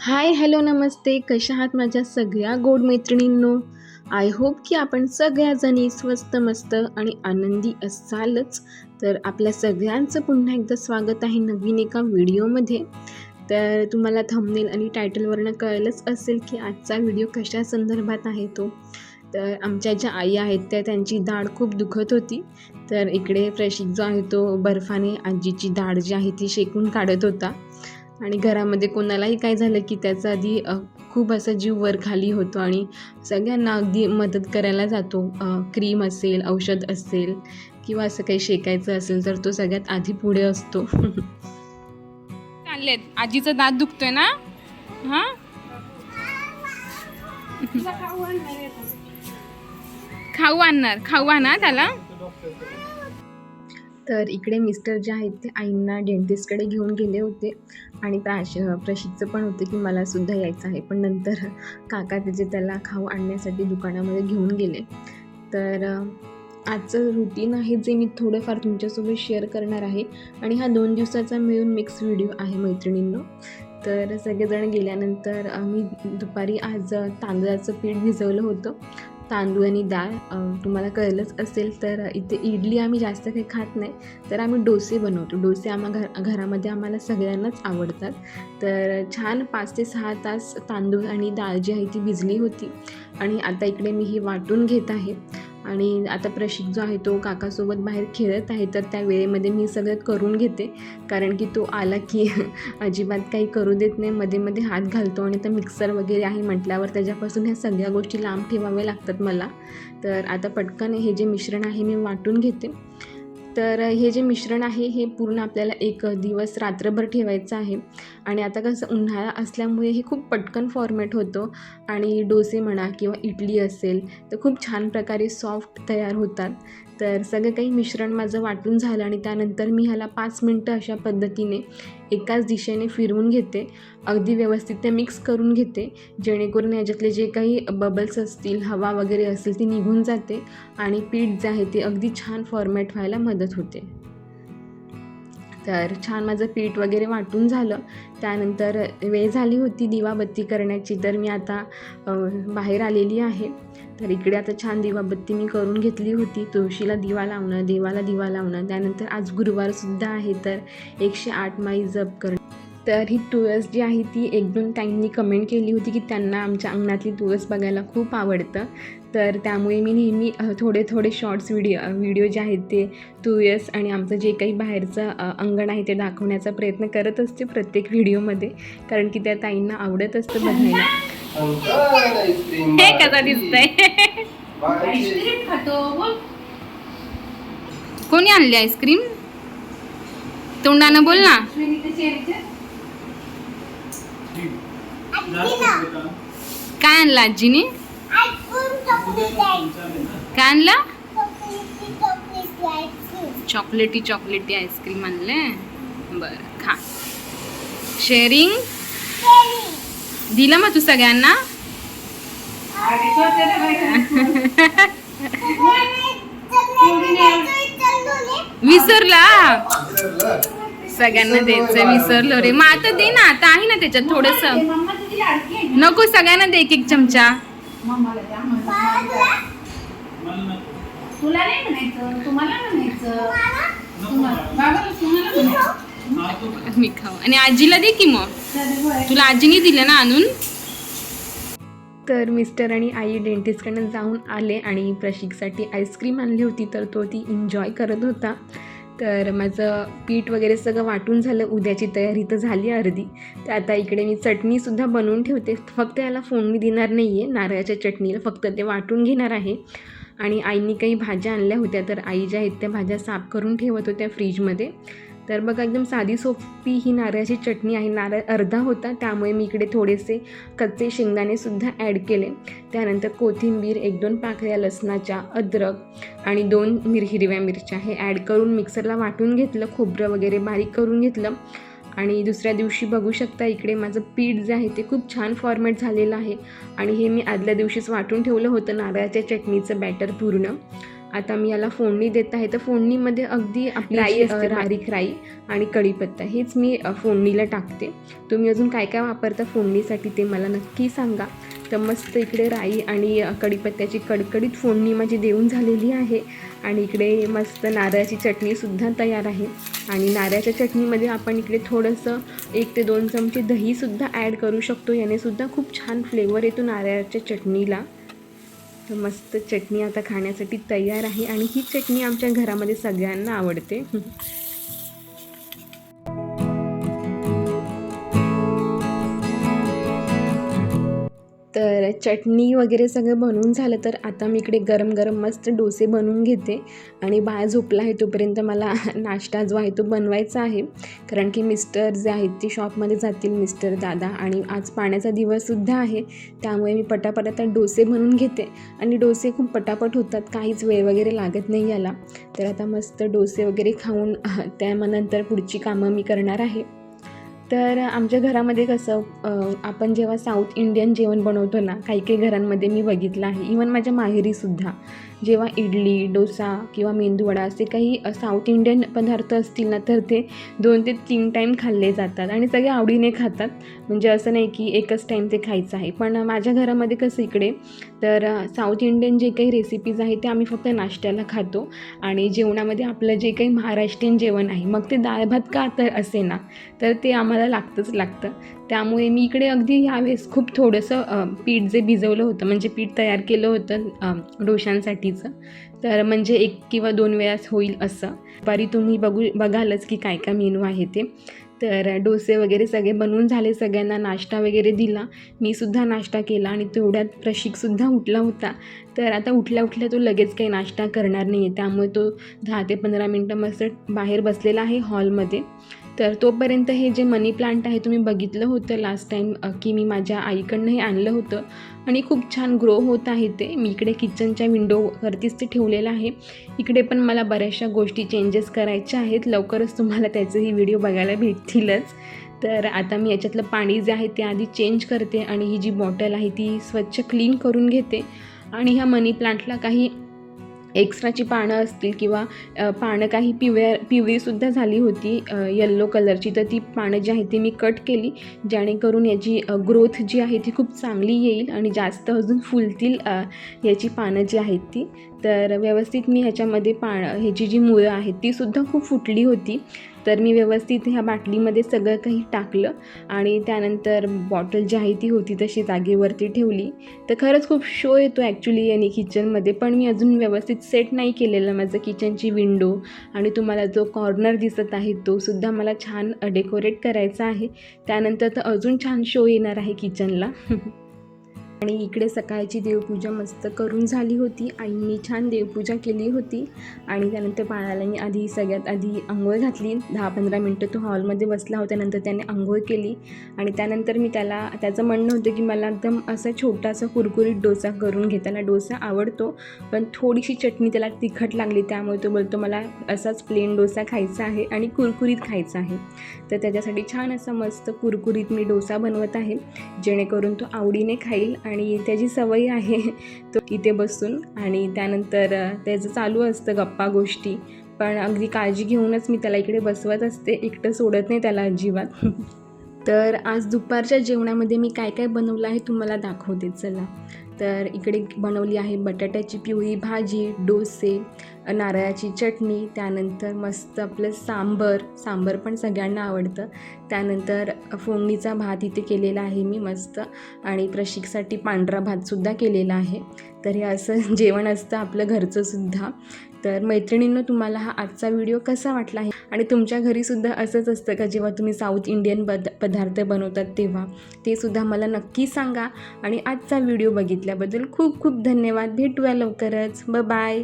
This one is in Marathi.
हाय हॅलो नमस्ते. कशा आहात माझ्या सगळ्या गोड मैत्रिणींनो? आय होप की आपण सगळ्याजणी स्वस्त मस्त आणि आनंदी असालच. तर आपल्या सगळ्यांचं पुन्हा एकदा स्वागत आहे नवीन एका व्हिडिओमध्ये. तर तुम्हाला थंबनेल आणि टायटलवरनं कळलंच असेल की आजचा व्हिडिओ कशा संदर्भात आहे तो. तर आमच्या ज्या आई आहेत त्या त्यांची दाढ खूप दुखत होती. तर इकडे प्रशिक जो आहे तो बर्फाने आजीची दाढ जी आहे ती शेकून काढत होता. आणि घरामध्ये कोणालाही काय झालं की त्याचा आधी खूप असा जीव वर खाली होतो आणि सगळ्यांना अगदी मदत करायला जातो. क्रीम असेल औषध असेल किंवा असं काही शेकायचं असेल तर तो सगळ्यात आधी पुढे असतो. चाललेत. आजीचा दात दुखतोय ना? हा? खाऊ आणणार खाऊ आणा त्याला. तर इकडे मिस्टर जे आहेत ते आईंना डेंटिस्टकडे घेऊन गेले होते. आणि प्राश प्रशिकचं पण होते की मला सुद्धा यायचं आहे. पण नंतर काका त्याचे त्याला खाऊ आणण्यासाठी दुकानामध्ये घेऊन गेले. तर आजचं रुटीन आहे जे मी थोडंफार तुमच्यासोबत शेअर करणार आहे. आणि हा दोन दिवसाचा मिळून मिक्स व्हिडिओ आहे मैत्रिणींनो. तर सगळेजण गेल्यानंतर मी दुपारी आज तांदळाचं पीठ भिजवलं होतं. तांदूळ आणि डाळ तुम्हाला कळलंच असेल तर इथे इडली आम्ही जास्त काही खात नाही. तर आम्ही डोसे बनवतो. डोसे आम्हा घर घरामध्ये आम्हाला सगळ्यांनाच आवडतात. तर छान पाच ते सहा तास तांदूळ आणि डाळ जी आहे ती भिजली होती. आणि आता इकडे मी ही वाटून घेत आहे. आणि आता प्रशिक जो आहे तो काकासोबत बाहेर खेळत आहे तर त्या वेळेमध्ये मी सगळं करून घेते. कारण की तो आला की अजिबात काही करू देत नाही. मध्ये मध्ये हात घालतो आणि तर मिक्सर वगैरे आहे म्हटल्यावर त्याच्यापासून ह्या सगळ्या गोष्टी लांब ठेवाव्या लागतात मला. तर आता पटकन हे जे मिश्रण आहे मी वाटून घेते. तर हे जे मिश्रण आहे हे पूर्ण आपल्याला एक दिवस रात्रभर ठेवायचं आहे. आणि आता कसं उन्हाळा असल्यामुळे हे खूप पटकन फॉर्मेट होतं. आणि डोसे म्हणा किंवा इडली असेल तर खूप छान प्रकारे सॉफ्ट तयार होतात. तर सगळं काही मिश्रण माझं वाटून झालं आणि त्यानंतर मी ह्याला पाच मिनटं अशा पद्धतीने एकाच दिशेने फिरवून घेते. अगदी व्यवस्थित ते मिक्स करून घेते. जेणेकरून याच्यातले जे काही बबल्स असतील हवा वगैरे असेल ती निघून जाते आणि पीठ जे आहे ते अगदी छान फॉर्मॅट व्हायला मदत होते. तर छान माझं पीठ वगैरे वाटून झालं. त्यानंतर वेळ झाली होती दिवाबत्ती करण्याची तर मी आता बाहेर आलेली आहे. तर इकडे आता छान दिवाबत्ती मी करून घेतली होती. तुळशीला दिवा लावणं देवाला दिवा लावणं त्यानंतर आज गुरुवारसुद्धा आहे तर एकशे आठ माई जप करणं तर ही तुळस जी आहे ती एक दोन ताईंनी कमेंट केली होती की त्यांना आमच्या अंगणातली तुळस बघायला खूप आवडतं. तर त्यामुळे मी नेहमी थोडे थोडे शॉर्ट्स व्हिडिओ व्हिडिओ जे आहेत ते तुळस आणि आमचं जे काही बाहेरचं अंगण आहे ते दाखवण्याचा प्रयत्न करत असते प्रत्येक व्हिडिओमध्ये कारण की त्या ताईंना आवडत असतं बघायला. हे कसं दिसतंय? कोणी आणली आईस्क्रीम? तोंडानं बोल ना. काय आणलं आजीने? काय आणलं? चॉकलेटी चॉकलेटी आईस्क्रीम आणले बर खा. शेअरिंग दिलं मग तू सगळ्यांना? विसरला? सगळ्यांना द्यायचं विसरलो रे. मग आता दे ना आता आहे ना त्याच्यात थोडस. नको सगळ्यांना दे एक एक चमचा. तुला नाही म्हणायचं तुम्हाला म्हणायचं. मी खाऊ. आणि आजीला दे की मग. तुला आजीने दिलं ना आणून? तर मिस्टर आणि आई डेंटिस्टकडनं जाऊन आले आणि प्रशिकसाठी आईस्क्रीम आणली होती तर तो ती एन्जॉय करत होता. तर माझं पीठ वगैरे सगळं वाटून झालं. उद्याची तयारी तर झाली अर्धी. तर आता इकडे मी चटणीसुद्धा बनवून ठेवते. फक्त याला फोन मी देणार नाही आहे नारळाच्या चटणीला फक्त ते वाटून घेणार आहे. आणि आईनी काही भाज्या आणल्या होत्या तर आई ज्या आहेत त्या भाज्या साफ करून ठेवत होत्या फ्रीजमध्ये. तर बघा एकदम साधी सोपी ही नारळाची चटणी आहे. नारळ अर्धा होता त्यामुळे मी इकडे थोडेसे कच्चे शेंगदाणेसुद्धा ॲड केले. त्यानंतर कोथिंबीर एक दोन पाकळ्या लसणाच्या अद्रक आणि दोन मिर हिरव्या मिरच्या हे ॲड करून मिक्सरला वाटून घेतलं खोबरं वगैरे बारीक करून घेतलं. आणि दुसऱ्या दिवशी बघू शकता इकडे माझं पीठ जे आहे ते खूप छान फॉर्मॅट झालेलं आहे. आणि हे मी आदल्या दिवशीच वाटून ठेवलं होतं नारळाच्या चटणीचं बॅटर पूर्ण. आता मी याला फोडणी देत आहे. तर फोडणीमध्ये अगदी आपली राई असते बारीक राई आणि कढीपत्ता हेच मी फोडणीला टाकते. तुम्ही अजून काय काय वापरता फोडणीसाठी ते मला नक्की सांगा. तर मस्त इकडे राई आणि कढीपत्त्याची कडकडीत फोडणी माझी देऊन झालेली आहे. आणि इकडे मस्त नारळाची चटणीसुद्धा तयार आहे. आणि नारळाच्या चटणीमध्ये आपण इकडे थोडंसं एक ते दोन चमचे दहीसुद्धा ॲड करू शकतो. याने सुद्धा खूप छान फ्लेवर येतो नारळाच्या चटणीला. तर मस्त चटणी आता खाण्यासाठी तयार आहे आणि ही चटणी आमच्या घरामध्ये सगळ्यांना आवडते. चटणी वगैरे सगळं बनवून झालं तर आता मी इकडे गरम गरम मस्त डोसे बनवून घेते. आणि बाळ झोपला आहे तोपर्यंत मला नाश्ता जो आहे तो बनवायचा आहे. कारण की मिस्टर जे आहेत ते शॉपमध्ये जातील मिस्टर दादा आणि आज पाण्याचा दिवससुद्धा आहे. त्यामुळे मी पटापट आता डोसे बनवून घेते. आणि डोसे खूप पटापट होतात काहीच वेळ वगैरे लागत नाही याला. तर आता मस्त डोसे वगैरे खाऊन त्या नंतर पुढची कामं मी करणार आहे. तर आमच्या घरामध्ये कसं आपण जेव्हा साऊथ इंडियन जेवण बनवतो ना काही काही घरांमध्ये मी बघितलं आहे. इवन माझ्या माहेरीसुद्धा जेव्हा इडली डोसा किंवा मेंदूवडा असे काही साऊथ इंडियन पदार्थ असतील ना तर ते दोन ते तीन टाईम खाल्ले जातात आणि सगळे आवडीने खातात. म्हणजे असं नाही की एकच टाईम ते खायचं आहे. पण माझ्या घरामध्ये कसं इकडे तर साऊथ इंडियन जे काही रेसिपीज आहेत ते आम्ही फक्त नाश्त्याला खातो आणि जेवणामध्ये आपलं जे काही महाराष्ट्रीयन जेवण आहे मग ते डाळ भात का तर असे ना तर ते आम्हाला लागतंच लागतं. त्यामुळे मी इकडे अगदी ह्यावेळेस खूप थोडंसं पीठ जे भिजवलं होतं म्हणजे पीठ तयार केलं होतं डोशांसाठीचं तर म्हणजे एक किंवा दोन वेळास होईल असं. दुपारी तुम्ही बघू बघालच की काय काय मेनू आहे ते. तर डोसे वगैरे सगळे बनवून झाले सगळ्यांना नाश्ता वगैरे दिला. मी सुद्धा नाश्ता केला आणि तेवढ्यात प्रशिकसुद्धा उठला होता. तर आता उठल्या उठल्या तो लगेच काही नाश्ता करणार नाही आहे त्यामुळे तो दहा ते पंधरा मिनटं मस्त बाहेर बसलेला आहे हॉलमध्ये. तर तोपर्यंत हे जे मनी प्लांट आहे तुम्ही बघितलं होतं लास्ट टाईम की मी माझ्या आईकडनं हे आणलं होतं. आणि खूप छान ग्रो होत आहे ते. मी इकडे किचनच्या विंडोवरतीच ते ठेवलेलं आहे. इकडे पण मला बऱ्याचशा गोष्टी चेंजेस करायच्या आहेत. लवकरच तुम्हाला त्याचेही व्हिडिओ बघायला भेटतीलच. तर आता मी याच्यातलं पाणी जे आहे ते आधी चेंज करते आणि ही जी बॉटल आहे ती स्वच्छ क्लीन करून घेते. आणि ह्या मनी प्लांटला काही एक्स्ट्राची पानं असतील किंवा पानं काही पिवळ्या पिवळीसुद्धा झाली होती येल्लो कलरची तर ती पानं जी आहेत ती मी कट केली जेणेकरून याची ग्रोथ जी आहे ती खूप चांगली येईल आणि जास्त अजून फुलतील याची पानं जी आहेत ती. तर व्यवस्थित मी ह्याच्यामध्ये पा ह्याची जी मुळं आहेत तीसुद्धा खूप फुटली होती. तर मी व्यवस्थित ह्या बाटलीमध्ये सगळं काही टाकलं आणि त्यानंतर बॉटल जी आहे ती होती तशी जागेवरती ठेवली. तर खरंच खूप शो येतो ॲक्च्युली याने किचनमध्ये पण मी अजून व्यवस्थित सेट नाही केलेलं माझं किचनची विंडो आणि तुम्हाला जो कॉर्नर दिसत आहे तो सुद्धा मला छान डेकोरेट करायचा आहे. त्यानंतर तर अजून छान शो येणार आहे किचनला आणि इकडे सकाळची देवपूजा मस्त करून झाली होती. आईंनी छान देवपूजा केली होती. आणि त्यानंतर बाळाला मी आधी सगळ्यात आधी आंघोळ घातली. दहा पंधरा मिनटं तो हॉलमध्ये बसला होता. नंतर त्याने आंघोळ केली. आणि त्यानंतर मी त्याला त्याचं म्हणणं होतं की मला एकदम असं छोटासा कुरकुरीत डोसा करून घे. त्याला डोसा आवडतो पण थोडीशी चटणी त्याला तिखट लागली. त्यामुळे तो बोलतो मला असाच प्लेन डोसा खायचा आहे आणि कुरकुरीत खायचा आहे. तर त्याच्यासाठी छान असा मस्त कुरकुरीत मी डोसा बनवत आहे जेणेकरून तो आवडीने खाईल आणि त्याची सवय आहे तो इथे बसून आणि त्यानंतर त्याचं चालू असतं गप्पा गोष्टी. पण अगदी काळजी घेऊनच मी त्याला इकडे बसवत असते. एकटं सोडत नाही त्याला अजिबात. तर आज दुपारच्या जेवणामध्ये मी काय काय बनवलं आहे तुम्हाला दाखवते चला. तर इकडे बनवली आहे बटाट्याची पिवळी भाजी डोसे नारळाची चटणी त्यानंतर मस्त आपलं सांबर सांबर पण सगळ्यांना आवडतं. त्यानंतर फोडणीचा भात इथे केलेला आहे मी मस्त आणि प्रशिकसाठी पांढरा भातसुद्धा केलेला आहे. तर हे असं जेवण असतं आपलं घरचंसुद्धा तर मैत्रिणींनो तुम्हाला हा आजचा व्हिडिओ कसा वाटला आहे? आणि तुमच्या घरीसुद्धा असंच असतं का जेव्हा तुम्ही साऊथ इंडियन पद पदार्थ बनवतात तेव्हा? ते सुद्धा मला नक्की सांगा. आणि आजचा व्हिडिओ बघितल्याबद्दल खूप खूप धन्यवाद. भेटूया लवकरच. ब बाय